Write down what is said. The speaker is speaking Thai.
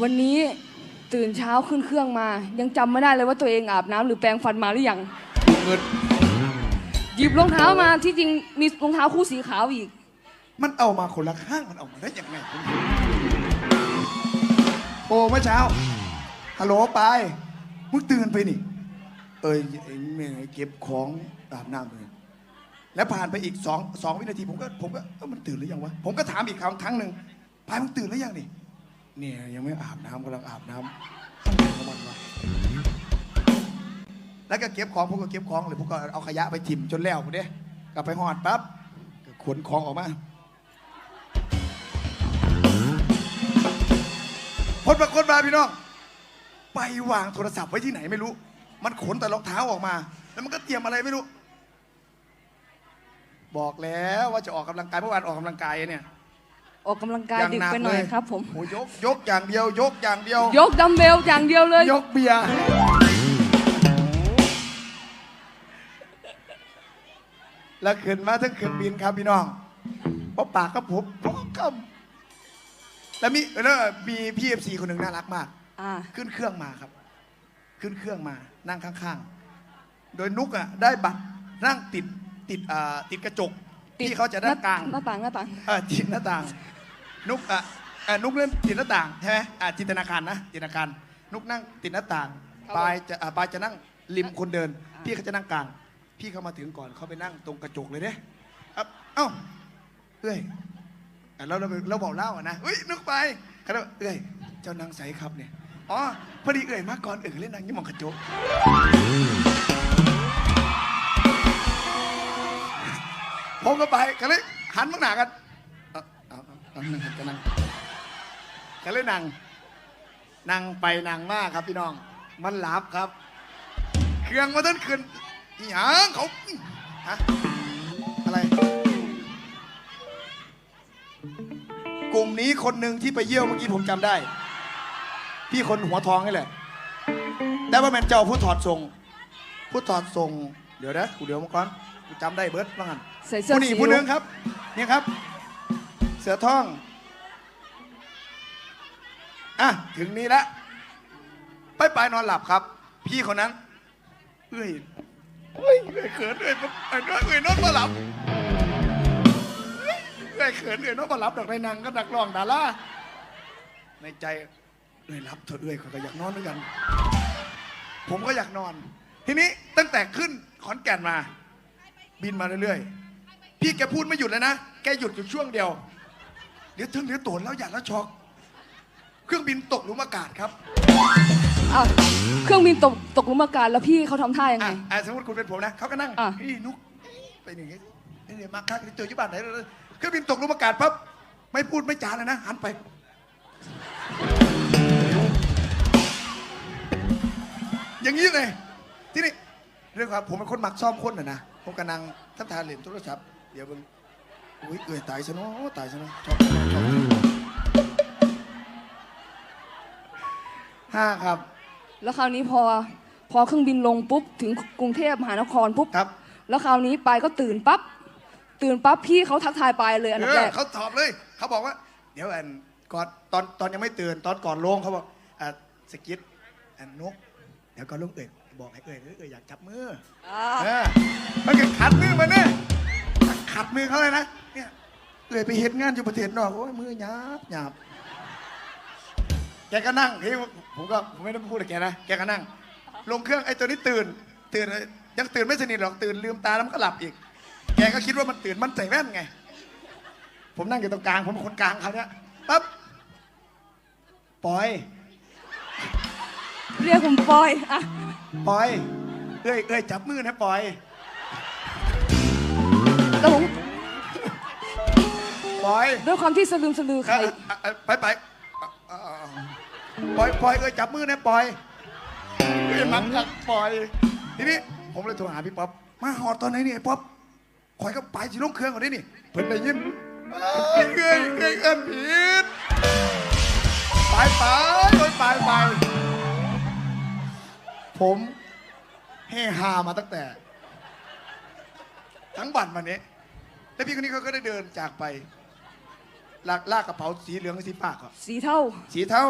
วันนี้ตื่นเช้าขึ้นเครื่องมา ยังจำไม่ได้เลยว่าตัวเองอาบน้ำหรือแปรงฟันมาหรือยังเงินหยิบรองเท้ามาที่จริงมีรองเท้าคู่สีขาวอีก มันเอามาคนละข้างมันเอามาได้ยังไงคุณโอ้เมื่อเช้าฮัลโหลไปายมึงตื่นไปนี่ เอ้ยไอ้แม่งไอ้เก็บของอาบน้ำเลยแล้วผ่านไปอีกสองสองวินาทีผมก็ผมก็เอ้ามันตื่นหรือยังวะผมก็ถามอีกครั้งครั้งหนึ่งไปายมึงตื่นหรือยังนี่ เนี่ยยังไม่อาบน้ำกำลังอาบน้ำอะไรของมันวะแล้วก็เก็บของผมก็เก็บของเลยผมก็เอาขยะไปถิ่มจนแล้วผมเด้กลับไปหอดปั๊บก็ขนของออกมาคนมาคนมาพี่น้องไปวางโทรศัพท์ไว้ที่ไหนไม่รู้ มันขนแต่รองเท้าออกมา แล้วมันก็เตรียมอะไรไม่รู้ บอกแล้วว่าจะออกกำลังกายเมื่อวานออกกำลังกายเนี่ย ออกกำลังกายอย่างดึกหนักไปหน่อยเลยครับผม โอ้ยกยกอย่างเดียวยกอย่างเดียวยกดัมเบลอย่างเดียวเลย ยกเบียร์แล้วขึ้นมาทั้งขึ้นบินครับพี่น้องเพราะปากกับผมพร้อมคำแล้วมีแล้วมีพี่เอฟซีคนหนึ่งน่ารักมาก อ่า ขึ้นเครื่องมาครับ ขึ้นเครื่องมานั่งข้างๆ โดยนุกอะได้บัตรนั่งติดติดอ่าติดกระจกที่เขาจะด้านกลางหน้าต่างหน้าต่าง เออจินหน้าต่าง นุกอะเอ่อนุกเล่นติดหน้าต่างใช่ไหมอ่าจินตนาการนะจินตนาการ นุกนั่งติดหน้าต่างปลายจะอ่าปลายจะนั่งริมคนเดิน พี่เขาจะนั่งกลาง พี่เขามาถึงก่อนเขาไปนั่งตรงกระจกเลยเด้เอ้าเอ้าเอ้ยอะเราเราเราบอกเล่าอะนะเฮ้ยนุกไปเขาเลยเอ้ยเจ้านางใสครับเนี่ยอ๋อพอดีเอ้ยมาก่อนเอ้ยเล่นนางยี่หมองกระจกผมก็ไปก็เลยหันมาหนากันเอา เอาเอาเอานั่งกันนั่งก็เลยนั่งนั่งไปนั่งมาครับพี่น้อง มันหลับครับ เครื่องมาต้นขึ้นอหยังเขาฮะอะไร กลุ่มนี้คนหนึ่งที่ไปเยี่ยวเมื่อกี้ผมจำได้ พี่คนหัวทองนี่แหละ แต่ว่าแมนเจ้าผู้ถอดทรง ผู้ถอดทรง เดี๋ยวนะกูเดี๋ยวมาก่อนกูจำได้เบิร์ดว่างั้นใส่เสื้อผู้นี่สีผู้หนึงครับนี่ครับ เสือท่อง อะ ถึงนี้แล้วไปไปนอนหลับครับ พี่คนนั้น เอ้ยเอ้ยเอ้ยเขินเอ้ยเอ้ยเอ้ยนอนมาหลับเอ้ยเขินเอ้ยนอนมาหลับดอกในนางก็นักร้องดาราในใจ เอ้ยรับเถอะเอ้ยข้อยก็อยากนอนด้วยกัน ผมก็อยากนอน ทีนี้ตั้งแต่ขึ้นขอนแก่นมา บินมาเรื่อยๆ พี่แกพูดไม่หยุดเลยนะ แกหยุดอยู่ช่วงเดียว เดี๋ยวถึงเดี๋ยวโตนแล้วอย่าแล้วช็อก เครื่องบินตกหลุมอากาศครับอ้าวเครื่องบินตกตกหลุมอากาศแล้วพี่เขาทำท่ายังไง อะอะสมมติคุณเป็นผมนะเขาก็นั่งอะ นี่นุกไปอย่างงี้นี่มาคักนี่เจอที่บ้านไหนเครื่องบินตกหลุมอากาศปั๊บไม่พูดไม่จาเลยนะหันไป อย่างนี้เลยที่นี่เรื่องครับผมเป็นคนมักซ่อมคนน่ะนะผมกำลังทับทานเหรียญโทรศัพท์เดี๋ยวมึง อุ้ยเอื่อยตายซะเนาะตายซะเนาะชอบชอบชอบห้าครับ แล้วคราวนี้พอพอเครื่องบินลงปุ๊บถึงกรุงเทพมหานครปุ๊บครับ แล้วคราวนี้ปายก็ตื่นปั๊บตื่นปั๊บพี่เขาทักทายปายเลยอันดับเอแรอกเขาตอบเลย เขาบอกว่า เดี๋ยวอันก่อนตอนตอนยังไม่ตื่นตอนก่อนลงเขาบอกอะสกิดอันนุกเดี๋ยวก่อนลงเอ่ยบอกให้เอ่ยเอ่ยอยากจับมืออ่าเออมันก็ขัดมือมันเนี่ย ขัดมือเขาเลยนะเนี่ยเอ่ยไปเห็นงานอยู่ประเทศนอกโอ้ยมือหยาบหยาบแกก็นั่งเฮ้ยผมก็ผมไม่ได้พูดกับแกนะแกก็นั่ง ลงเครื่องไอ้ตัวนี้ตื่น ตื่นยังตื่นไม่สนิทหรอกตื่นลืมตาแล้วมันก็หลับอีก แกก็คิดว่ามันตื่นมันใส่แว่นไง ผมนั่งอยู่ตรงกลางผมเป็นคนกลางเขาวเนี่ยปั๊บปอย เรียกผมปอยอะปอยเอ้ยเอ้ยจับมือนะปอย อยด้วยความที่สลืมสลือใครเอ่อเอ่อเอ่อไปไปเอ่อเอ่อปอยปอยเอ้ยจับมือนะปอยเอ้ยมักกักปอย ทีนี้ผมเลยโทรหาพี่ป๊อปมาหอดตอนไหนนี่ไอ้ป๊อปคอยก็ไปสิลงเครื่องก่อนดินี่เพิ่นได้ยินเอ้ยเอ้ยเอ้ยเอ้ยผิดไปไปโอ้ยไปไปผมเฮฮามาตั้งแต่ ทั้งบันวันนี้ แล้วพี่คนนี้เขาก็ได้เดินจากไป ลากลากกระเป๋าสีเหลืองกับสีฟ้าก่อนสีเท่า สีเทา